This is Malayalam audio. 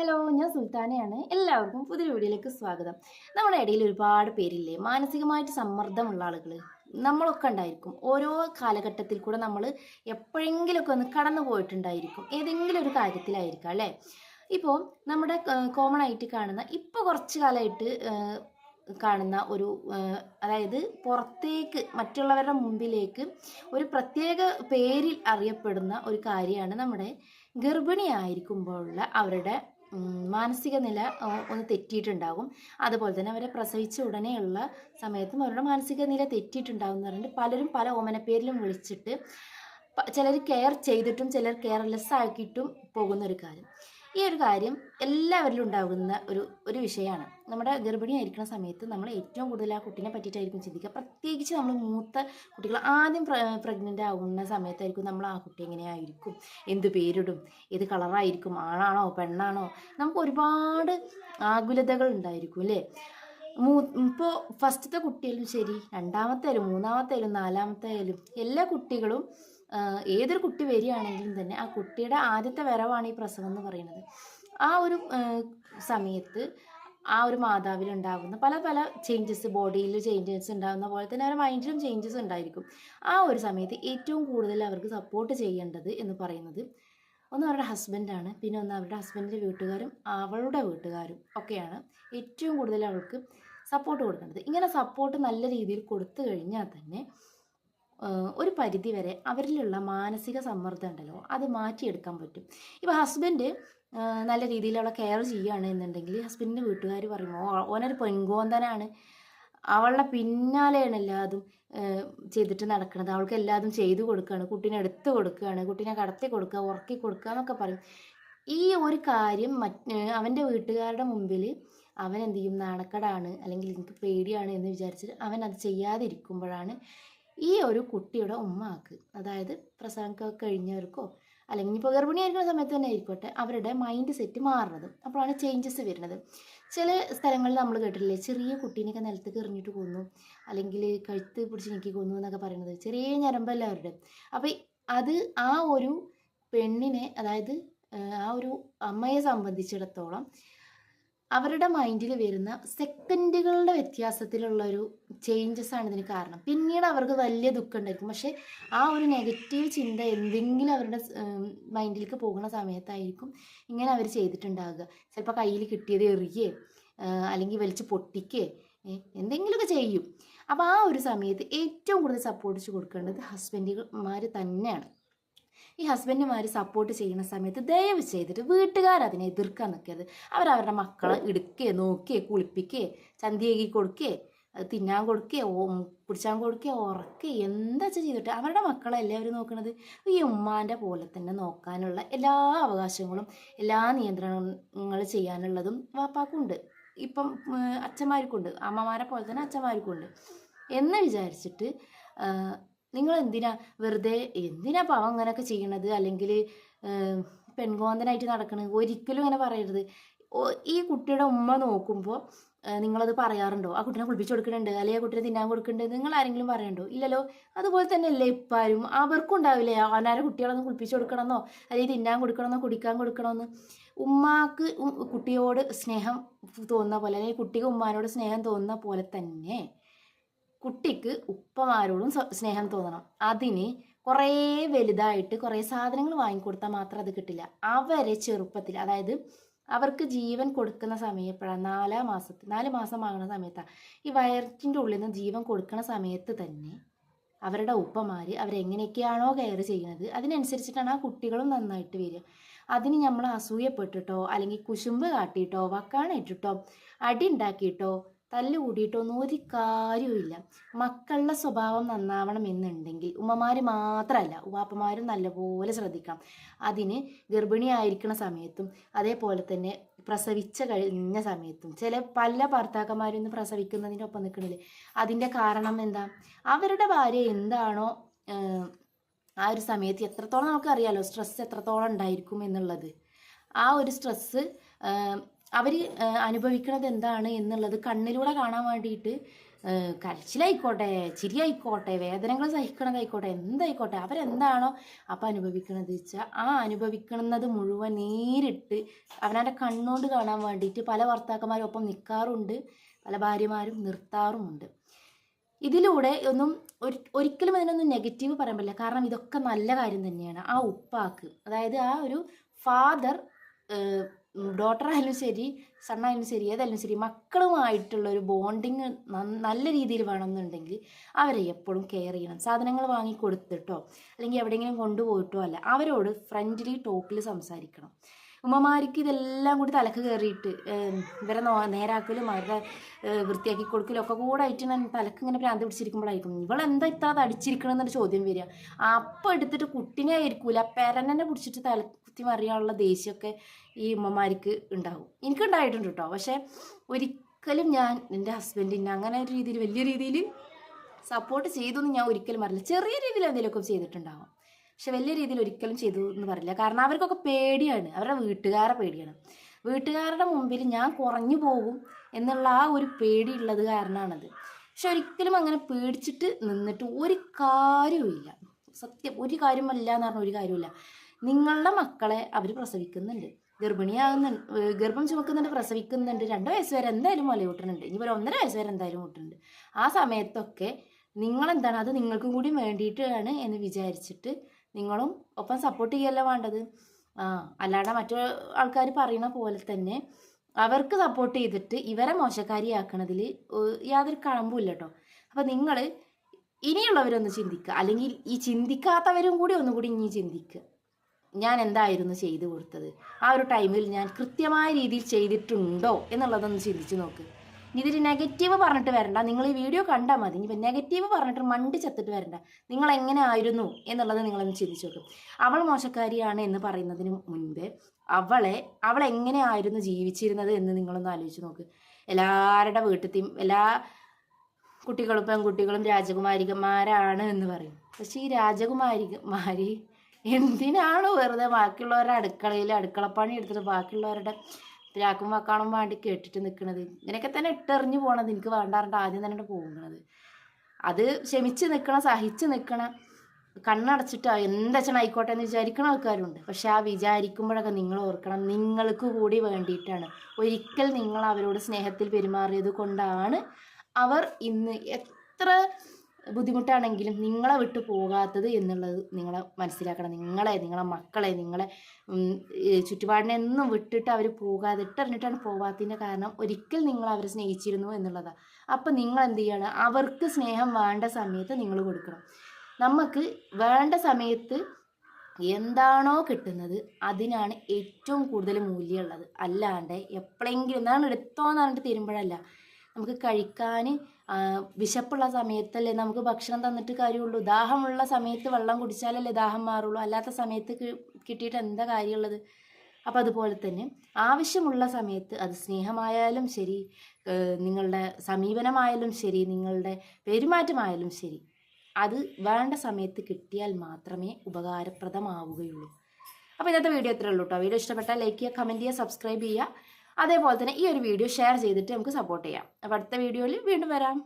ഹലോ ഞാൻ സുൽത്താനയാണ്. എല്ലാവർക്കും പുതിയ വീഡിയോയിലേക്ക് സ്വാഗതം. നമ്മുടെ ഇടയിൽ ഒരുപാട് പേരില്ലേ മാനസികമായിട്ട് സമ്മർദ്ദമുള്ള ആളുകൾ നമ്മളൊക്കെ ഉണ്ടായിരിക്കും. ഓരോ കാലഘട്ടത്തിൽ കൂടെ നമ്മൾ എപ്പോഴെങ്കിലുമൊക്കെ ഒന്ന് കടന്നു പോയിട്ടുണ്ടായിരിക്കും. ഏതെങ്കിലും ഒരു കാര്യത്തിലായിരിക്കാം അല്ലേ? ഇപ്പോൾ നമ്മുടെ കോമൺ ആയിട്ട് കാണുന്ന ഇപ്പോൾ കുറച്ച് കാലമായിട്ട് കാണുന്ന ഒരു അതായത് പുറത്തേക്ക് മറ്റുള്ളവരുടെ മുമ്പിലേക്ക് ഒരു പ്രത്യേക പേരിൽ അറിയപ്പെടുന്ന ഒരു കാര്യമാണ് നമ്മുടെ ഗർഭിണിയായിരിക്കുമ്പോഴുള്ള അവരുടെ മാനസിക നില ഒന്ന് തെറ്റിയിട്ടുണ്ടാകും. അതുപോലെ തന്നെ അവരെ പ്രസവിച്ച ഉടനെയുള്ള സമയത്തും അവരുടെ മാനസിക നില തെറ്റിയിട്ടുണ്ടാകും എന്ന് പലരും പല ഓമനപ്പേരിലും വിളിച്ചിട്ട് ചിലർ കെയർ ചെയ്തിട്ടും ചിലർ കെയർലെസ് ആക്കിയിട്ടും പോകുന്ന ഒരു കാര്യം. ഈ ഒരു കാര്യം എല്ലാവരിലും ഉണ്ടാകുന്ന ഒരു ഒരു വിഷയമാണ്. നമ്മുടെ ഗർഭിണിയായിരിക്കുന്ന സമയത്ത് നമ്മൾ ഏറ്റവും കൂടുതൽ ആ കുട്ടീനെ പറ്റിയിട്ടായിരിക്കും ചിന്തിക്കുക. പ്രത്യേകിച്ച് നമ്മൾ മൂത്ത കുട്ടികൾ ആദ്യം പ്രഗ്നന്റ് ആകുന്ന സമയത്തായിരിക്കും നമ്മൾ ആ കുട്ടി എങ്ങനെയായിരിക്കും എന്ത് പേരിടും? ഏത് കളറായിരിക്കും? ആണാണോ? പെണ്ണാണോ? നമുക്ക് ഒരുപാട് ആകുലതകൾ ഉണ്ടായിരിക്കും അല്ലേ? മൂ ഇപ്പോൾ ഫസ്റ്റത്തെ കുട്ടിയായാലും ശരി രണ്ടാമത്തെ ആയാലും മൂന്നാമത്തെ ആയാലും നാലാമത്തെ ആയാലും എല്ലാ കുട്ടികളും ഏതൊരു കുട്ടി വരികയാണെങ്കിലും തന്നെ ആ കുട്ടിയുടെ ആദ്യത്തെ വരവാണ് ഈ പ്രസവം എന്ന് പറയുന്നത്. ആ ഒരു സമയത്ത് ആ ഒരു മാതാവിൽ ഉണ്ടാകുന്ന പല പല ചേഞ്ചസ് ബോഡിയിൽ ചേഞ്ചസ് ഉണ്ടാകുന്ന പോലെ തന്നെ അവരുടെ മൈൻഡിലും ചേഞ്ചസ് ഉണ്ടായിരിക്കും. ആ ഒരു സമയത്ത് ഏറ്റവും കൂടുതൽ അവർക്ക് സപ്പോർട്ട് ചെയ്യേണ്ടത് എന്ന് പറയുന്നത് ഒന്ന് അവരുടെ ഹസ്ബൻഡാണ് പിന്നെ ഒന്ന് അവരുടെ ഹസ്ബൻഡിന്റെ വീട്ടുകാരും അവളുടെ വീട്ടുകാരും ഒക്കെയാണ് ഏറ്റവും കൂടുതൽ അവൾക്ക് സപ്പോർട്ട് കൊടുക്കേണ്ടത്. ഇങ്ങനെ സപ്പോർട്ട് നല്ല രീതിയിൽ കൊടുത്തു കഴിഞ്ഞാൽ തന്നെ ഒരു പരിധി വരെ അവരിലുള്ള മാനസിക സമ്മർദ്ദം ഉണ്ടല്ലോ അത് മാറ്റിയെടുക്കാൻ പറ്റും. ഇപ്പോൾ ഹസ്ബൻഡ് നല്ല രീതിയിലുള്ള കെയർ ചെയ്യുകയാണ് എന്നുണ്ടെങ്കിൽ ഹസ്ബൻഡിന്റെ വീട്ടുകാർ പറയുമ്പോൾ "ഓ, ഓനൊരു പെൺകോന്തനാണ് അവളുടെ പിന്നാലെയാണ് എല്ലാതും ചെയ്തിട്ട് നടക്കുന്നത് അവൾക്ക് എല്ലാതും ചെയ്തു കൊടുക്കുകയാണ് കുട്ടീനെ എടുത്ത് കൊടുക്കുകയാണ് കുട്ടീനെ കടത്തി കൊടുക്കുക ഉറക്കി കൊടുക്കുക എന്നൊക്കെ പറയും. ഈ ഒരു കാര്യം മറ്റ് അവന്റെ വീട്ടുകാരുടെ മുമ്പിൽ അവൻ എന്ത് ചെയ്യും? നാണക്കടാണ്. അല്ലെങ്കിൽ എനിക്ക് പേടിയാണ് എന്ന് വിചാരിച്ചിട്ട് അവൻ അത് ചെയ്യാതിരിക്കുമ്പോഴാണ് ഈ ഒരു കുട്ടിയുടെ ഉമ്മാക്ക് അതായത് പ്രസവമൊക്കെ കഴിഞ്ഞവർക്കോ അല്ലെങ്കിൽ ഇപ്പോൾ ഗർഭിണിയായിരിക്കുന്ന സമയത്ത് തന്നെ ആയിക്കോട്ടെ അവരുടെ മൈൻഡ് സെറ്റ് മാറുന്നത് അപ്പോഴാണ് ചേഞ്ചസ് വരുന്നത്. ചില സ്ഥലങ്ങളിൽ നമ്മൾ കേട്ടിട്ടില്ലേ ചെറിയ കുട്ടീനെയൊക്കെ നിലത്ത് കെറിഞ്ഞിട്ട് കൊന്നു അല്ലെങ്കിൽ കഴുത്ത് പിടിച്ച് ഞെക്കി കൊന്നു എന്നൊക്കെ പറയുന്നത് ചെറിയ ഞരമ്പല്ല അവരുടെ അപ്പോൾ അത് ആ ഒരു പെണ്ണിനെ അതായത് ആ ഒരു അമ്മയെ സംബന്ധിച്ചിടത്തോളം അവരുടെ മൈൻഡിൽ വരുന്ന സെക്കൻഡുകളുടെ വ്യത്യാസത്തിലുള്ള ഒരു ചേഞ്ചസ് ആണ് ഇതിന് കാരണം. പിന്നീട് അവർക്ക് വലിയ ദുഃഖം ഉണ്ടായിരിക്കും പക്ഷേ ആ ഒരു നെഗറ്റീവ് ചിന്ത എന്തെങ്കിലും അവരുടെ മൈൻഡിലേക്ക് പോകുന്ന സമയത്തായിരിക്കും ഇങ്ങനെ അവർ ചെയ്തിട്ടുണ്ടാകുക ചിലപ്പോൾ കയ്യിൽ കിട്ടിയത് എറിയേ അല്ലെങ്കിൽ വലിച്ച് പൊട്ടിക്കേ എന്തെങ്കിലുമൊക്കെ ചെയ്യും. അപ്പോൾ ആ ഒരു സമയത്ത് ഏറ്റവും കൂടുതൽ സപ്പോർട്ട് കൊടുക്കേണ്ടത് ഹസ്ബൻഡുമാർ തന്നെയാണ്. ഈ ഹസ്ബൻഡുമാർ സപ്പോർട്ട് ചെയ്യുന്ന സമയത്ത് ദയവ് ചെയ്തിട്ട് വീട്ടുകാർ അതിനെ എതിർക്കാൻ നിൽക്കരുത്. അവരുടെ മക്കളെ ഇടുക്കേ നോക്കേ കുളിപ്പിക്കേ ചന്തിയേകി കൊടുക്കേ തിന്നാൻ കൊടുക്കേ ഓ കുടിച്ചാൻ കൊടുക്കേ ഉറക്കേ എന്താ ചെയ്തിട്ട് അവരുടെ മക്കളല്ലേ അവർ നോക്കണത്? ഈ ഉമ്മാന്റെ പോലെ തന്നെ നോക്കാനുള്ള എല്ലാ അവകാശങ്ങളും എല്ലാ നിയന്ത്രണങ്ങൾ ചെയ്യാനുള്ളതും വാപ്പാക്കുണ്ട്. ഇപ്പം അച്ഛന്മാർക്കുണ്ട്. അമ്മമാരെ പോലെ തന്നെ അച്ഛന്മാർക്കുണ്ട്. എന്ന് വിചാരിച്ചിട്ട് നിങ്ങൾ എന്തിനാ വെറുതെ എന്തിനാ പാവം അങ്ങനെയൊക്കെ ചെയ്യണത്? അല്ലെങ്കിൽ പെൺകോന്തനായിട്ട് നടക്കണത് ഒരിക്കലും അങ്ങനെ പറയരുത്. ഈ കുട്ടിയുടെ ഉമ്മ നോക്കുമ്പോൾ നിങ്ങളത് പറയാറുണ്ടോ? ആ കുട്ടീനെ കുളിപ്പിച്ച് കൊടുക്കുന്നുണ്ട് അല്ലെങ്കിൽ ആ കുട്ടീനെ തിന്നാൻ കൊടുക്കുന്നുണ്ട് നിങ്ങൾ ആരെങ്കിലും പറയണ്ടോ? ഇല്ലല്ലോ. അതുപോലെ തന്നെ അല്ലേ ഇപ്പാരും. അവർക്കും ഉണ്ടാവില്ലേ? അവനാരെ കുട്ടികളൊന്നും കുളിപ്പിച്ച് കൊടുക്കണമെന്നോ അല്ലെങ്കിൽ തിന്നാൻ കൊടുക്കണമെന്നോ കുടിക്കാൻ കൊടുക്കണമെന്ന്? ഉമ്മാക്ക് കുട്ടിയോട് സ്നേഹം തോന്നുന്ന പോലെ അല്ലെങ്കിൽ കുട്ടിക്ക് ഉമ്മാനോട് സ്നേഹം തോന്നുന്ന പോലെ തന്നെ കുട്ടിക്ക് ഉപ്പമാരോടും സ്നേഹം തോന്നണം. അതിന് കുറേ വലുതായിട്ട് കുറേ സാധനങ്ങൾ വാങ്ങിക്കൊടുത്താൽ മാത്രം അത് കിട്ടില്ല. അവരെ ചെറുപ്പത്തിൽ അതായത് അവർക്ക് ജീവൻ കൊടുക്കുന്ന സമയം എപ്പോഴാണ് നാലാം മാസത്തിൽ നാല് മാസം ആകുന്ന സമയത്താണ് ഈ വയറ്റിന്റെ ഉള്ളിൽ നിന്ന് ജീവൻ കൊടുക്കുന്ന സമയത്ത് തന്നെ അവരുടെ ഉപ്പമാർ അവരെങ്ങനെയൊക്കെയാണോ കെയർ ചെയ്യുന്നത് അതിനനുസരിച്ചിട്ടാണ് ആ കുട്ടികളും നന്നായിട്ട് വരിക. അതിന് നമ്മൾ അസൂയപ്പെട്ടിട്ടോ അല്ലെങ്കിൽ കുശുമ്പ് കാട്ടിയിട്ടോ വക്കാണിട്ടിട്ടോ അടി ഉണ്ടാക്കിയിട്ടോ തല്ല് കൂടിയിട്ടോ ഒന്നും ഒരു കാര്യവുമില്ല. മക്കളുടെ സ്വഭാവം നന്നാവണം എന്നുണ്ടെങ്കിൽ ഉമ്മമാർ മാത്രമല്ല ഉപ്പാപ്പമാരും നല്ലപോലെ ശ്രദ്ധിക്കണം. അതിന് ഗർഭിണിയായിരിക്കുന്ന സമയത്തും അതേപോലെ തന്നെ പ്രസവിച്ച കഴിഞ്ഞ സമയത്തും ചില പല ഭർത്താക്കന്മാരും ഇന്ന് പ്രസവിക്കുന്നതിന്റെ ഒപ്പം നിൽക്കണില്ലേ? അതിന്റെ കാരണം എന്താ? അവരുടെ ഭാര്യ എന്താണോ ആ ഒരു സമയത്ത് എത്രത്തോളം നമുക്കറിയാലോ സ്ട്രെസ് എത്രത്തോളം ഉണ്ടായിരിക്കും എന്നുള്ളത്. ആ ഒരു സ്ട്രെസ്സ് അവർ അനുഭവിക്കുന്നത് എന്താണ് എന്നുള്ളത് കണ്ണിലൂടെ കാണാൻ വേണ്ടിയിട്ട് കരച്ചിലായിക്കോട്ടെ ചിരിയായിക്കോട്ടെ വേദനകൾ സഹിക്കണതായിക്കോട്ടെ എന്തായിക്കോട്ടെ അവരെന്താണോ അപ്പം അനുഭവിക്കണത് വെച്ചാൽ ആ അനുഭവിക്കുന്നത് മുഴുവൻ നേരിട്ട് അവനവന്റെ കണ്ണുകൊണ്ട് കാണാൻ വേണ്ടിയിട്ട് പല ഭർത്താക്കന്മാരും ഒപ്പം നിൽക്കാറുണ്ട് പല ഭാര്യമാരും നിർത്താറുമുണ്ട്. ഇതിലൂടെ ഒന്നും ഒരു ഒരിക്കലും അതിനൊന്നും നെഗറ്റീവ് പറയാൻ പറ്റില്ല. കാരണം ഇതൊക്കെ നല്ല കാര്യം തന്നെയാണ്. ആ ഉപ്പാക്ക് അതായത് ആ ഒരു ഫാദർ ഡോട്ടർ ആയാലും ശരി സണ്ണായാലും ശരി ഏതായാലും ശരി മക്കളുമായിട്ടുള്ള ഒരു ബോണ്ടിങ് നല്ല രീതിയിൽ വേണമെന്നുണ്ടെങ്കിൽ അവരെ എപ്പോഴും കെയർ ചെയ്യണം. സാധനങ്ങൾ വാങ്ങി കൊടുത്തിട്ടോ അല്ലെങ്കിൽ എവിടെയെങ്കിലും കൊണ്ടുപോയിട്ടോ അല്ല അവരോട് ഫ്രണ്ട്ലി ടോക്കിൽ സംസാരിക്കണം. ഉമ്മമാർക്ക് ഇതെല്ലാം കൂടി തലക്ക് കയറിയിട്ട് ഇവരെ നോ നേരാക്കലും അവരുടെ വൃത്തിയാക്കി കൊടുക്കലും ഒക്കെ കൂടെ ആയിട്ട് ഞാൻ തലക്ക് ഇങ്ങനെ ഭ്രാന്ത് പിടിച്ചിരിക്കുമ്പോഴായിരിക്കും. ഇവളെന്താ ഇത്ര അടിച്ചിരിക്കണം എന്നൊരു ചോദ്യം വരിക. അപ്പം എടുത്തിട്ട് കുട്ടിനെ ആയിരിക്കൂല പെരനെ പിടിച്ചിട്ട് തലക്കുത്തി മറിയാനുള്ള ദേഷ്യമൊക്കെ ഈ ഉമ്മമാർക്ക് ഉണ്ടാവും. എനിക്ക് ഉണ്ടായിട്ടുണ്ട് കേട്ടോ. പക്ഷേ ഒരിക്കലും ഞാൻ എന്റെ ഹസ്ബൻഡിനെ അങ്ങനെ ഒരു രീതിയിൽ വലിയ രീതിയിൽ സപ്പോർട്ട് ചെയ്തു ഞാൻ ഒരിക്കലും അറിയില്ല ചെറിയ രീതിയിൽ എന്തെങ്കിലുമൊക്കെ ചെയ്തിട്ടുണ്ടാവും. പക്ഷെ വലിയ രീതിയിൽ ഒരിക്കലും ചെയ്തു എന്ന് പറയില്ല. കാരണം അവർക്കൊക്കെ പേടിയാണ്. അവരുടെ വീട്ടുകാരെ പേടിയാണ്. വീട്ടുകാരുടെ മുമ്പിൽ ഞാൻ കുറഞ്ഞു പോകും എന്നുള്ള ആ ഒരു പേടി പേടിയുള്ളത് കാരണമാണത്. പക്ഷെ ഒരിക്കലും അങ്ങനെ പേടിച്ചിട്ട് നിന്നിട്ട് ഒരു കാര്യവുമില്ല. സത്യം ഒരു കാര്യമല്ല എന്ന് പറഞ്ഞ ഒരു കാര്യമില്ല നിങ്ങളുടെ മക്കളെ അവർ പ്രസവിക്കുന്നുണ്ട്. ഗർഭിണിയാകുന്നുണ്ട് ഗർഭം ചുമക്കുന്നുണ്ട് പ്രസവിക്കുന്നുണ്ട്. രണ്ട് വയസ്സ് വരെ എന്തായാലും മുല കൂട്ടുന്നുണ്ട് ഇനി ഒരു ഒന്നര വയസ്സ് വരെ എന്തായാലും കൂട്ടുന്നുണ്ട്. ആ സമയത്തൊക്കെ നിങ്ങളെന്താണ്? അത് നിങ്ങൾക്കും കൂടി വേണ്ടിയിട്ടാണ് എന്ന് വിചാരിച്ചിട്ട് നിങ്ങളും ഒപ്പം സപ്പോർട്ട് ചെയ്യല്ല വേണ്ടത്? ആ അല്ലാണ്ട് മറ്റു ആൾക്കാർ പറയുന്ന പോലെ തന്നെ അവർക്ക് സപ്പോർട്ട് ചെയ്തിട്ട് ഇവരെ മോശക്കാരിയാക്കണതിൽ യാതൊരു കഴമ്പുമില്ല കേട്ടോ അപ്പം നിങ്ങൾ ഇനിയുള്ളവരൊന്ന് ചിന്തിക്കുക. അല്ലെങ്കിൽ ഈ ചിന്തിക്കാത്തവരും കൂടി ഒന്നുകൂടി ഇനി ചിന്തിക്കുക. ഞാൻ എന്തായിരുന്നു ചെയ്തു കൊടുത്തത്? ആ ഒരു ടൈമിൽ ഞാൻ കൃത്യമായ രീതിയിൽ ചെയ്തിട്ടുണ്ടോ എന്നുള്ളതൊന്ന് ചിന്തിച്ച് നോക്ക്. ഇതിൽ നെഗറ്റീവ് പറഞ്ഞിട്ട് വരണ്ട. നിങ്ങൾ ഈ വീഡിയോ കണ്ടാൽ മതി. ഇനിയിപ്പോൾ നെഗറ്റീവ് പറഞ്ഞിട്ട് മണ്ടി ചത്തിട്ട് വരണ്ട. നിങ്ങൾ എങ്ങനെ ആയിരുന്നു എന്നുള്ളത് നിങ്ങളൊന്ന് ചിന്തിച്ചു നോക്കും. അവൾ മോശക്കാരിയാണ് എന്ന് പറയുന്നതിന് മുൻപ് അവളെ അവൾ എങ്ങനെയായിരുന്നു ജീവിച്ചിരുന്നത് എന്ന് നിങ്ങളൊന്ന് ആലോചിച്ച് നോക്ക്. എല്ലാവരുടെ വീട്ടിലത്തെയും എല്ലാ കുട്ടികളും പെൺകുട്ടികളും രാജകുമാരികന്മാരാണ് എന്ന് പറയും. പക്ഷെ ഈ രാജകുമാരിമാരി എന്തിനാണ് വെറുതെ ബാക്കിയുള്ളവരുടെ അടുക്കളയിൽ അടുക്കളപ്പണി എടുത്തിട്ട് ബാക്കിയുള്ളവരുടെ പിരാക്കും വക്കാണും വേണ്ടി കേട്ടിട്ട് നിൽക്കുന്നത് ഇങ്ങനെയൊക്കെ തന്നെ ഇട്ടെറിഞ്ഞു പോണത്. എനിക്ക് വേണ്ടാറുണ്ട് ആദ്യം തന്നെ പോകുന്നത്. അത് ക്ഷമിച്ച് നിൽക്കണം സഹിച്ച് നിൽക്കണം കണ്ണടച്ചിട്ടോ എന്താ ആയിക്കോട്ടെ എന്ന് വിചാരിക്കുന്ന ആൾക്കാരുണ്ട്. പക്ഷെ ആ വിചാരിക്കുമ്പോഴൊക്കെ നിങ്ങൾ ഓർക്കണം. നിങ്ങൾക്ക് കൂടി വേണ്ടിയിട്ടാണ്. ഒരിക്കൽ നിങ്ങൾ അവരോട് സ്നേഹത്തിൽ പെരുമാറിയത് കൊണ്ടാണ് അവർ ഇന്ന് എത്ര ബുദ്ധിമുട്ടാണെങ്കിലും നിങ്ങളെ വിട്ടു പോകാത്തത് എന്നുള്ളത് നിങ്ങൾ മനസ്സിലാക്കണം. നിങ്ങളെ നിങ്ങളെ മക്കളെ നിങ്ങളെ ചുറ്റുപാടിനെ എന്നും വിട്ടിട്ട് അവർ പോകാതെ ഇട്ടറിഞ്ഞിട്ടാണ് പോകാത്തതിന്റെ കാരണം ഒരിക്കൽ നിങ്ങൾ അവരെ സ്നേഹിച്ചിരുന്നു എന്നുള്ളതാണ് അപ്പം നിങ്ങൾ എന്ത് ചെയ്യണം? അവർക്ക് സ്നേഹം വേണ്ട സമയത്ത് നിങ്ങൾ കൊടുക്കണം. നമുക്ക് വേണ്ട സമയത്ത് എന്താണോ കിട്ടുന്നത് അതിനാണ് ഏറ്റവും കൂടുതൽ മൂല്യമുള്ളത്. അല്ലാണ്ട് എപ്പോഴെങ്കിലും എന്താണ് എടുത്തോന്ന് പറഞ്ഞിട്ട് തീരുമ്പോഴല്ല. നമുക്ക് കഴിക്കാൻ വിശപ്പുള്ള സമയത്തല്ലേ നമുക്ക് ഭക്ഷണം തന്നിട്ട് കാര്യമുള്ളൂ. ദാഹമുള്ള സമയത്ത് വെള്ളം കുടിച്ചാലല്ലേ ദാഹം മാറുള്ളൂ. അല്ലാത്ത സമയത്ത് കിട്ടിയിട്ട് എന്താ കാര്യമുള്ളത്? അപ്പോൾ അതുപോലെ തന്നെ ആവശ്യമുള്ള സമയത്ത് അത് സ്നേഹമായാലും ശരി നിങ്ങളുടെ സമീപനമായാലും ശരി നിങ്ങളുടെ പെരുമാറ്റമായാലും ശരി അത് വേണ്ട സമയത്ത് കിട്ടിയാൽ മാത്രമേ ഉപകാരപ്രദമാവുകയുള്ളൂ. അപ്പോൾ ഇന്നത്തെ വീഡിയോ ഇത്രയേ ഉള്ളൂ കേട്ടോ വീഡിയോ ഇഷ്ടപ്പെട്ടാൽ ലൈക്ക് ചെയ്യുക കമന്റ് ചെയ്യുക സബ്സ്ക്രൈബ് ചെയ്യുക. അതേപോലെ തന്നെ ഈ ഒരു വീഡിയോ ഷെയർ ചെയ്തിട്ട് നമുക്ക് സപ്പോർട്ട് ചെയ്യാം. അപ്പോൾ അടുത്ത വീഡിയോയിൽ വീണ്ടും വരാം.